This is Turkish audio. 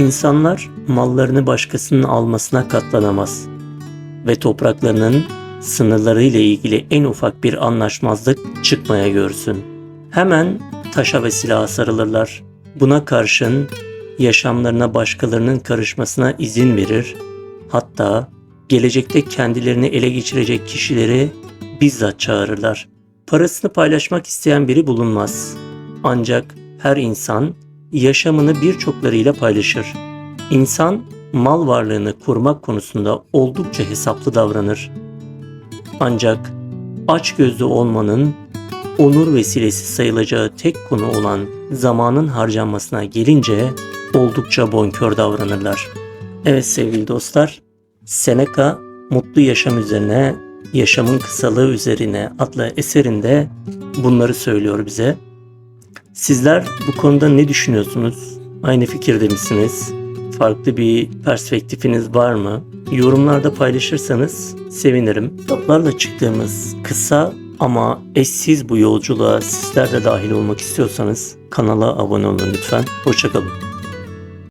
İnsanlar mallarını başkasının almasına katlanamaz ve topraklarının sınırları ile ilgili en ufak bir anlaşmazlık çıkmaya görsün. Hemen taşa ve silaha sarılırlar. Buna karşın yaşamlarına başkalarının karışmasına izin verir. Hatta gelecekte kendilerini ele geçirecek kişileri bizzat çağırırlar. Parasını paylaşmak isteyen biri bulunmaz. Ancak her insan yaşamını birçoklarıyla paylaşır. İnsan mal varlığını kurmak konusunda oldukça hesaplı davranır. Ancak açgözlü olmanın onur vesilesi sayılacağı tek konu olan zamanın harcanmasına gelince oldukça bonkör davranırlar. Evet sevgili dostlar, Seneca Mutlu Yaşam üzerine, Yaşamın Kısalığı üzerine adlı eserinde bunları söylüyor bize. Sizler bu konuda ne düşünüyorsunuz? Aynı fikirde misiniz? Farklı bir perspektifiniz var mı? Yorumlarda paylaşırsanız sevinirim. Kitaplarla çıktığımız kısa ama eşsiz bu yolculuğa sizler de dahil olmak istiyorsanız kanala abone olun lütfen. Hoşçakalın.